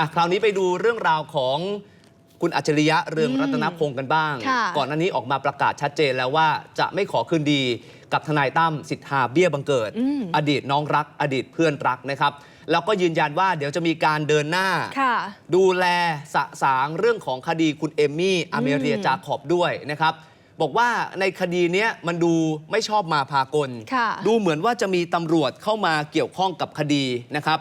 อะคราวนี้ไปดูเรื่องราวของคุณอัจฉริยะเรืองอืมรัตนพงศ์กันบ้าง ค่ะก่อนหน้านี้ออกมาประกาศชัดเจนแล้วว่าจะไม่ขอคืนดีกับทนายตั้มสิทธาเบี้ยบังเกิด อืมอดีตน้องรัก อดีตเพื่อนรักนะครับแล้วก็ยืนยันว่าเดี๋ยวจะมีการเดินหน้า ค่ะดูแลสะสางเรื่องของคดีคุณเอมมี่อเมเรียจาขอบด้วยนะครับ บอกว่าในคดีเนี้ยมันดูไม่ชอบมาพากล ค่ะ ดูเหมือนว่าจะมีตำรวจเข้ามาเกี่ยวข้องกับคดีนะครับ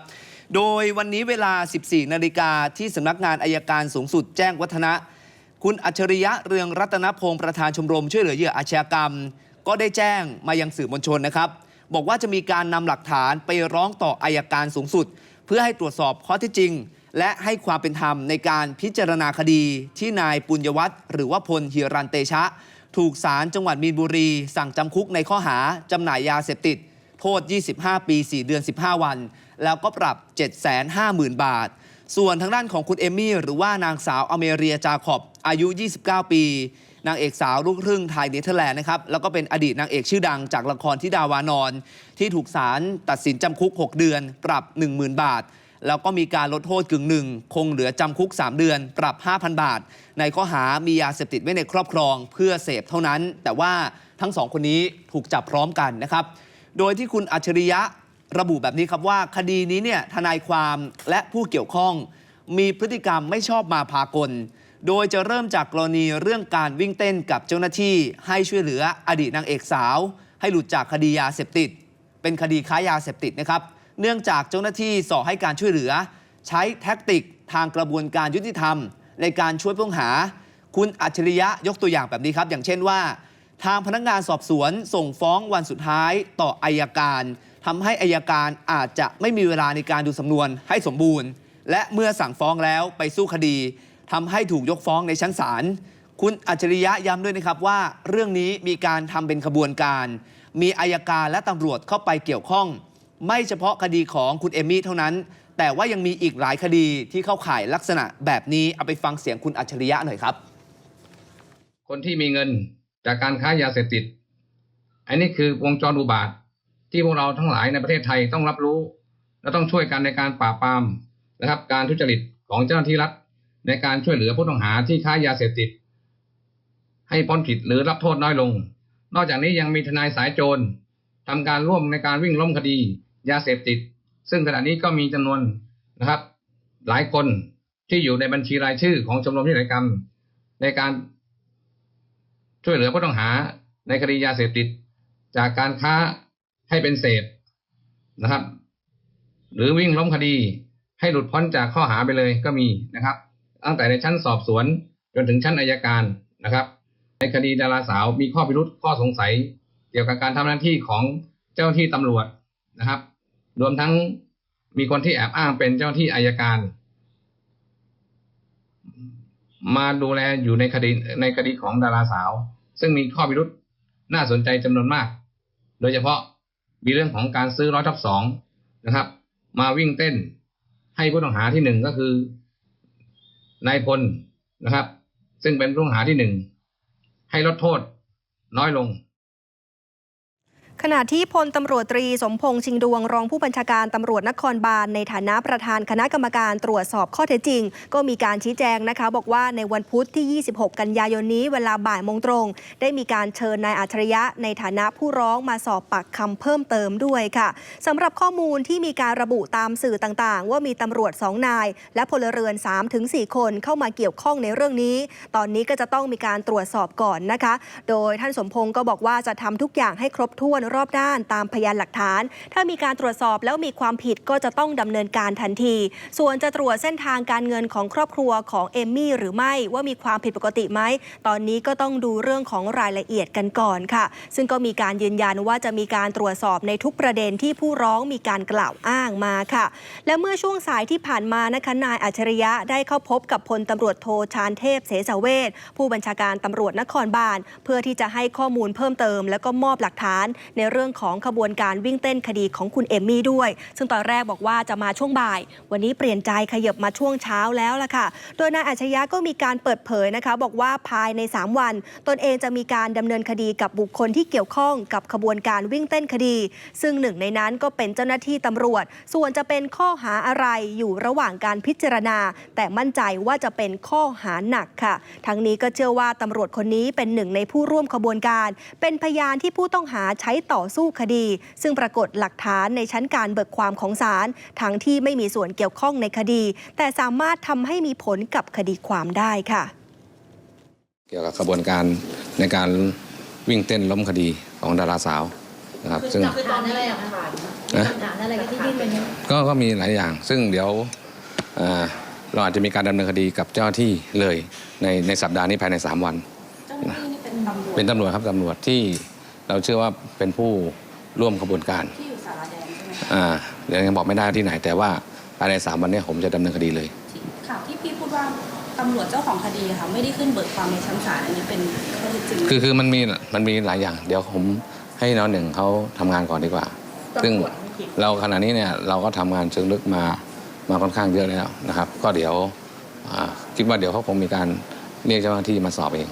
โดยวันนี้เวลา 14 นาฬิกาที่สำนักงานอายการสูงสุดแจ้งวัฒนะ คุณอัจฉริยะเรืองรัตนพงศ์ประธานชมรม ช่วยเหลือเหยื่ออาชญากรรม ก็ได้แจ้งมายังสื่อมวลชนนะครับ บอกว่าจะมีการนำหลักฐานไปร้องต่ออายการสูงสุด เพื่อให้ตรวจสอบข้อท็จจริง และให้ความเป็นธรรมในการพิจารณาคดีที่นายปุญญวัฒน์หรือว่าพลฮิรันเตชะ ถูกศาลจังหวัดมีนบุรี สั่งจำคุกในข้อหาจำหน่ายยาเสพติด โทษ 25 ปี 4 เดือน 15 วัน แล้วก็ปรับ 750,000 บาท ส่วนทางด้านของคุณเอมี่หรือว่านางสาวอเมเรียจาขอบอายุ 29 ปี นางเอกสาวลูกครึ่งไทยเนเธอร์แลนด์นะครับแล้วก็เป็นอดีตนางเอกชื่อดังจากละครที่ดาวานอน ที่ถูกศาลตัดสินจำคุก 6 เดือน ปรับ 10,000 บาทแล้วก็มีการลดโทษกึ่งหนึ่ง คงเหลือจำคุก 3 เดือน ปรับ 5,000 บาท ในข้อหามียาเสพติดไว้ในครอบครองเพื่อเสพเท่านั้น แต่ว่าทั้งสองคนนี้ถูกจับพร้อมกันนะครับ โดยที่คุณอัจฉริยะระบุแบบนี้ครับว่า คดีนี้เนี่ยทนายความและผู้เกี่ยวข้อง มีพฤติกรรมไม่ชอบมาพากล โดยจะเริ่มจากกรณีเรื่องการวิ่งเต้นกับเจ้าหน้าที่ ให้ช่วยเหลืออดีตนางเอกสาว ให้หลุดจากคดียาเสพติด เป็นคดีค้ายาเสพติดนะครับเนื่องจากเจ้าหน้าที่สอให้การช่วยเหลือ ใช้แท็กติกทางกระบวนการยุติธรรม ในการช่วยผู้ต้องหา คุณอัจฉริยะยกตัวอย่างแบบนี้ครับ อย่างเช่นว่า ทางพนักงานสอบสวนส่งฟ้องวันสุดท้ายต่ออายการทำให้อายการอาจจะไม่มีเวลาในการดูสำนวนให้สมบูรณ์ และเมื่อสั่งฟ้องแล้วไปสู้คดีทำให้ถูกยกฟ้องในชั้นศาลคุณอัจฉริยะย้ำด้วยนะครับว่าเรื่องนี้มีการทำเป็นขบวนการ มีอายการและตำรวจเข้าไปเกี่ยวข้อง ไม่เฉพาะคดีของคุณเอมมี่เท่านั้น แต่ว่ายังมีอีกหลายคดีที่เข้าข่ายลักษณะแบบนี้เอาไปฟังเสียงคุณอัจฉริยะหน่อยครับ คนที่มีเงิน จากการค้ายาเสพติด อันนี้คือวงจรอุบาทที่พวกเราทั้งหลายในประเทศไทยต้องรับรู้ และต้องช่วยกันในการปราบปรามนะครับ การทุจริตของเจ้าหน้าที่รัฐในการช่วยเหลือผู้ต้องหาที่ค้ายาเสพติด ให้พ้นผิดหรือรับโทษน้อยลง นอกจากนี้ยังมีทนายสายโจรทำการร่วมในการวิ่งล้มคดี ยาเสพติด ซึ่งขณะนี้ก็มีจำนวนนะครับ หลายคนที่อยู่ในบัญชีรายชื่อของชมรมนิติกรรม ในการ ช่วยเหลือผู้ต้องหาในคดียาเสพติด จากการค้าให้เป็นเศษนะครับ หรือวิ่งล้มคดีให้หลุดพ้นจากข้อหาไปเลยก็มีนะครับ ตั้งแต่ในชั้นสอบสวนจนถึงชั้นอายการนะครับ ในคดีดาราสาวมีข้อพิรุษข้อสงสัย เกี่ยวกับการทำหน้าที่ของเจ้าที่ตำรวจนะครับ รวมทั้งมีคนที่แอบอ้างเป็นเจ้าที่อายการ มาดูแลอยู่ในคดีในคดีของดาราสาว ซึ่งมีข้อพิรุษน่าสนใจจำนวนมาก โดยเฉพาะมีเรื่องของการซื้อร้อยทับสองนะครับ มาวิ่งเต้นให้ผู้ต้องหาที่หนึ่งก็คือนายพลนะครับ ซึ่งเป็นผู้ต้องหาที่หนึ่งให้ลดโทษน้อยลง ขณะที่พลตำรวจตรีสมพงษ์ชิงดวงรองผู้บัญชาการตำรวจนครบาลในฐานะประธานคณะกรรมการตรวจสอบข้อเท็จจริง ก็มีการชี้แจงนะคะ บอกว่าในวันพุธที่ 26 กันยายนนี้เวลาบ่ายโมงตรง ได้มีการเชิญนายอัจฉริยะ ในฐานะผู้ร้องมาสอบปากคำเพิ่มเติมด้วยค่ะสำหรับข้อมูลที่มีการระบุตามสื่อต่างๆ ว่ามีตำรวจ 2 นาย และพลเรือน 3-4 คนเข้ามาเกี่ยวข้องในเรื่องนี้ ตอนนี้ก็จะต้องมีการตรวจสอบก่อนนะคะ โดยท่านสมพงศ์ก็บอกว่าจะทำทุกอย่างให้ครบถ้วนรอบด้านตามพยานหลักฐาน ถ้ามีการตรวจสอบแล้วมีความผิดก็จะต้องดำเนินการทันที ส่วนจะตรวจเส้นทางการเงินของครอบครัวของเอมมี่หรือไม่ว่ามีความผิดปกติไหม ตอนนี้ก็ต้องดูเรื่องของรายละเอียดกันก่อนค่ะ ซึ่งก็มีการยืนยันว่าจะมีการตรวจสอบในทุกประเด็นที่ผู้ร้องมีการกล่าวอ้างมาค่ะ และเมื่อช่วงสายที่ผ่านมานะคะนายอัจฉริยะได้เข้าพบกับพลตำรวจโทชานเทพเสสเวชผู้บัญชาการตำรวจนครบาลเพื่อที่จะให้ข้อมูลเพิ่มเติม แล้วก็มอบหลักฐานในเรื่องของขบวนการวิ่งเต้นคดีของคุณเอมมี่ด้วย ซึ่งตอนแรกบอกว่าจะมาช่วงบ่าย วันนี้เปลี่ยนใจขยับมาช่วงเช้าแล้วล่ะค่ะ โดยนายอัจฉริยะก็มีการเปิดเผยนะคะ บอกว่าภายใน 3 วัน ตนเองจะมีการดำเนินคดีกับบุคคลที่เกี่ยวข้องกับขบวนการวิ่งเต้นคดี ซึ่งหนึ่งในนั้นก็เป็นเจ้าหน้าที่ตำรวจ ส่วนจะเป็นข้อหาอะไรอยู่ระหว่างการพิจารณา แต่มั่นใจว่าจะเป็นข้อหาหนักค่ะ ทั้งนี้ก็เชื่อว่าตำรวจคนนี้เป็นหนึ่งในผู้ร่วมขบวนการ เป็นพยานที่ผู้ต้องหาใช้ต่อสู้คดี ซึ่งปรากฏหลักฐานในชั้นการเบิกความของศาลทั้งที่ไม่มีส่วนเกี่ยวข้องในคดี แต่สามารถทำให้มีผลกับคดีความได้ค่ะ เกี่ยวกับกระบวนการในการวิ่งเต้นล้มคดีของดาราสาวนะครับซึ่ง คือตอนนี้หลักฐานหลักฐานอะไรที่ยื่นไปเนี่ย ก็ก็มีหลายอย่าง ซึ่งเดี๋ยวเอ่อเราอาจจะมีการดำเนินคดีกับเจ้าหน้าที่เลยในในสัปดาห์นี้ภายใน 3 วัน เจ้าหน้าที่นี่เป็นตำรวจเป็นตำรวจครับตำรวจที่ เราเชื่อว่าเป็นผู้ร่วมขบวนการที่อยู่สารแดงใช่ไหมคะอ่าเดี๋ยวยังบอกไม่ได้ที่ไหน แต่ว่าภายใน3วันเนี้ผมจะดำเนินคดีเลย ที่ข่าวที่พี่พูดว่าตำรวจเจ้าของคดีค่ะไม่ได้ขึ้นเบิกความในชั้นศาลอันนี้เป็นข้อเท็จจริงไหมคือคือมันมีมันมีหลายอย่าง เดี๋ยวผมให้น้องหนึ่งเขาทำงานก่อนดีกว่า ซึ่งเราขณะนี้เนี่ยเราก็ทำงานเชิงลึกมามาค่อนข้างเยอะแล้วนะครับ ก็เดี๋ยวอ่าคิดว่าเดี๋ยวเขาคงมีการเรียกเจ้าหน้าที่มาสอบเอง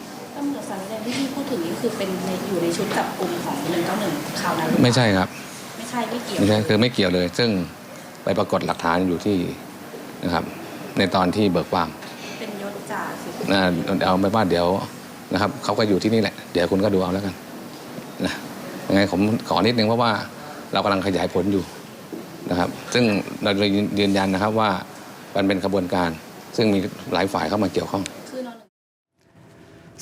คือเป็นในอยู่ในชุดจับกลุ่มของหนึ่งเก้าหนึ่งข่าวนั้นหรือเปล่าไม่ใช่ครับ ไม่ใช่ไม่เกี่ยว ไม่ใช่คือไม่เกี่ยวเลย ซึ่งไปปรากฏหลักฐานอยู่ที่นะครับ ในตอนที่เบิกความเป็นยศจ่าสิบนะเอาไม่ว่าเดี๋ยวนะครับเขาก็อยู่ที่นี่แหละ เดี๋ยวคุณก็ดูเอาแล้วกันนะยังไงผมขอนิดนึงเพราะว่าเรากำลังขยายผลอยู่นะครับ ซึ่งเรายืนยันนะครับว่ามันเป็นขบวนการ ซึ่งมีหลายฝ่ายเข้ามาเกี่ยวข้องคือนอนหนึ่ง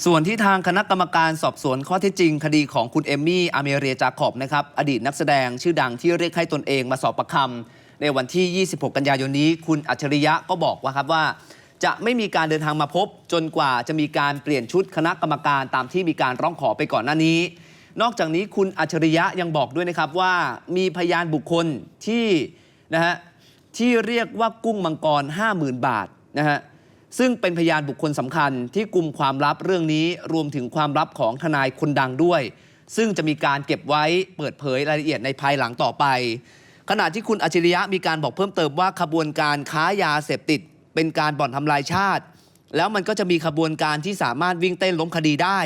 ส่วนที่ทางคณะกรรมการสอบสวนข้อเท็จจริง คดีของคุณเอมมี่อเมเรียจาขอบนะครับอดีตนักแสดงชื่อดังที่เรียกให้ตนเองมาสอบประคำในวันที่ 26 กันยายนนี้ คุณอัจฉริยะก็บอกว่าครับว่า จะไม่มีการเดินทางมาพบ จนกว่าจะมีการเปลี่ยนชุดคณะกรรมการตามที่มีการร้องขอไปก่อนหน้านี้ นอกจากนี้คุณอัจฉริยะยังบอกด้วยนะครับว่ามีพยานบุคคลที่นะฮะที่เรียกว่ากุ้งมังกร 50,000 บาทนะฮะ ซึ่งเป็นพยานบุคคลสำคัญที่กลุ่มความลับเรื่องนี้รวมถึงความลับของทนายคนดังด้วย ซึ่งจะมีการเก็บไว้เปิดเผยรายละเอียดในภายหลังต่อไป ขณะที่คุณอัจฉริยะมีการบอกเพิ่มเติมว่าขบวนการค้ายาเสพติด เป็นการบ่อนทำลายชาติ แล้วมันก็จะมีขบวนการที่สามารถวิ่งเต้นล้มคดีได้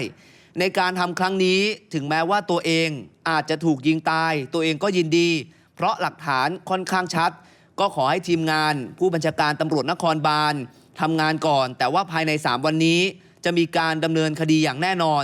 ในการทำครั้งนี้ถึงแม้ว่าตัวเองอาจจะถูกยิงตาย ตัวเองก็ยินดี เพราะหลักฐานค่อนข้างชัด ก็ขอให้ทีมงาน ผู้บัญชาการตำรวจนครบาล ทำงานก่อน แต่ว่าภายใน 3 วันนี้ จะมีการดำเนินคดีอย่างแน่นอน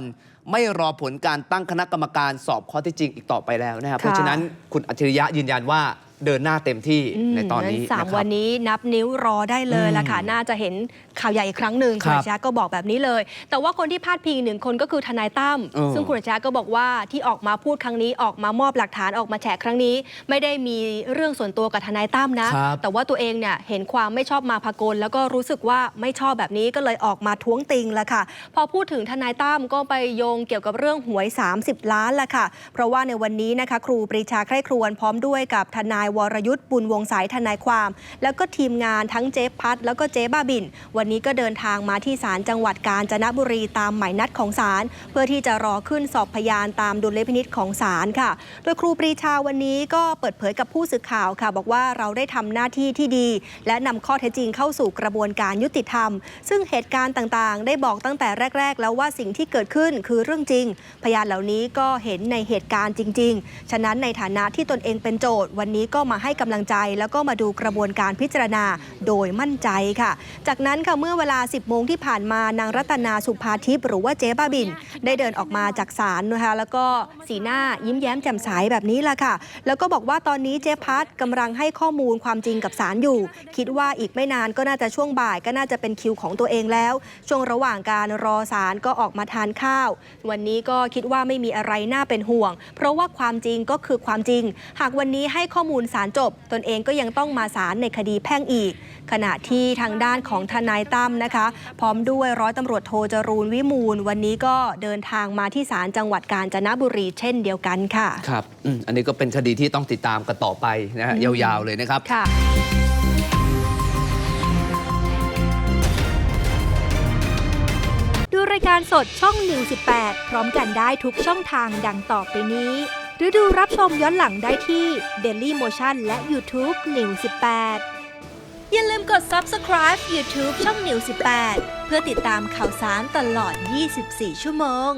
ไม่รอผลการตั้งคณะกรรมการสอบข้อเท็จจริงอีกต่อไปแล้วนะครับค่ะเพราะฉะนั้นคุณอัจฉริยะยืนยันว่า เดินหน้าเต็มที่มในตอนนี้งั้สามนะครับวันนี้นับนิ้วรอได้เลยละค่ะอืมน่าจะเห็นข่าวใหญ่อีกครั้งหนึ่งคคุรัณบอาชญาก็บอกแบบนี้เลย แต่ว่าคนที่พาดพิงอีกหนึ่งคนก็คือทนายตั้มเออซึ่งคุณอาชญาก็บอกว่าที่ออกมาพูดครั้งนี้ออกมามอบหลักฐานออกมาแฉครั้งนี้ ไม่ได้มีเรื่องส่วนตัวกับทนายตั้มนะครับแต่ว่าตัวเองเนี่ยเห็นความไม่ชอบมาพากล แล้วก็รู้สึกว่าไม่ชอบแบบนี้ก็เลยออกมาท้วงติงละค่ะ พอพูดถึงทนายตั้มก็ไปโยงเกี่ยวกับเรื่องหวย 30 ล้านละค่ะ เพราะว่าในวันนี้นะคะครูปรีชาใคร่ครวญพร้อมด้วยกับทนายวรยุทธ์บุญวงสายทนายความ แล้วก็ทีมงานทั้งเจ๊พัดแล้วก็เจ๊บ้าบิน วันนี้ก็เดินทางมาที่ศาลจังหวัดกาญจนบุรีตามหมายนัดของศาลเพื่อที่จะรอขึ้นสอบพยานตามดุลยพินิษของศาลค่ะ โดยครูปรีชาวันนี้ก็เปิดเผยกับผู้สื่อข่าวค่ะ บอกว่าเราได้ทำหน้าที่ที่ดี และนำข้อเท็จจริงเข้าสู่กระบวนการยุติธรรม ซึ่งเหตุการณ์ต่างๆ ได้บอกตั้งแต่แรก ๆ แล้วว่าสิ่งที่เกิดขึ้นคือเรื่องจริง พยานเหล่านี้ก็เห็นในเหตุการณ์จริง ๆ ฉะนั้นในฐานะที่ตนเองเป็นโจทย์วันนี้ก็มาให้กำลังใจแล้วก็มาดูกระบวนการพิจารณาโดยมั่นใจค่ะ จากนั้นค่ะเมื่อเวลา 10 โมงที่ผ่านมานางรัตนาสุภาทิพย์หรือว่าเจ๊บ้าบิน ได้เดินออกมาจากศาลนะคะแล้วก็สีหน้ายิ้มแย้มแจ่มใสแบบนี้แหละค่ะ แล้วก็บอกว่าตอนนี้เจ๊พัดกำลังให้ข้อมูลความจริงกับศาลอยู่ คิดว่าอีกไม่นานก็น่าจะช่วงบ่ายก็น่าจะเป็นคิวของตัวเองแล้ว ช่วงระหว่างการรอศาลก็ออกมาทานข้าว วันนี้ก็คิดว่าไม่มีอะไรน่าเป็นห่วง เพราะว่าความจริงก็คือความจริง หากวันนี้ให้ข้อมูลศาลจบ ตนเองก็ยังต้องมาศาลในคดีแพ่งอีก ขณะที่ทางด้านของทนายตั้มนะคะ พร้อมด้วยร้อยตำรวจโทจรูนวิมูล วันนี้ก็เดินทางมาที่ศาลจังหวัดกาญจนบุรีเช่นเดียวกันค่ะครับอืมอันนี้ก็เป็นคดีที่ต้องติดตามกันต่อไปนะฮะอืมยาวๆเลยนะครับค่ะดูรายการสดช่อง 118 พร้อมกันได้ทุกช่องทางดังต่อไปนี้ หรือดูรับชมย้อนหลังได้ที่ Daily Motion และ YouTube New 18 อย่าลืมกด Subscribe YouTube ช่อง New 18 เพื่อติดตามข่าวสารตลอด 24 ชั่วโมง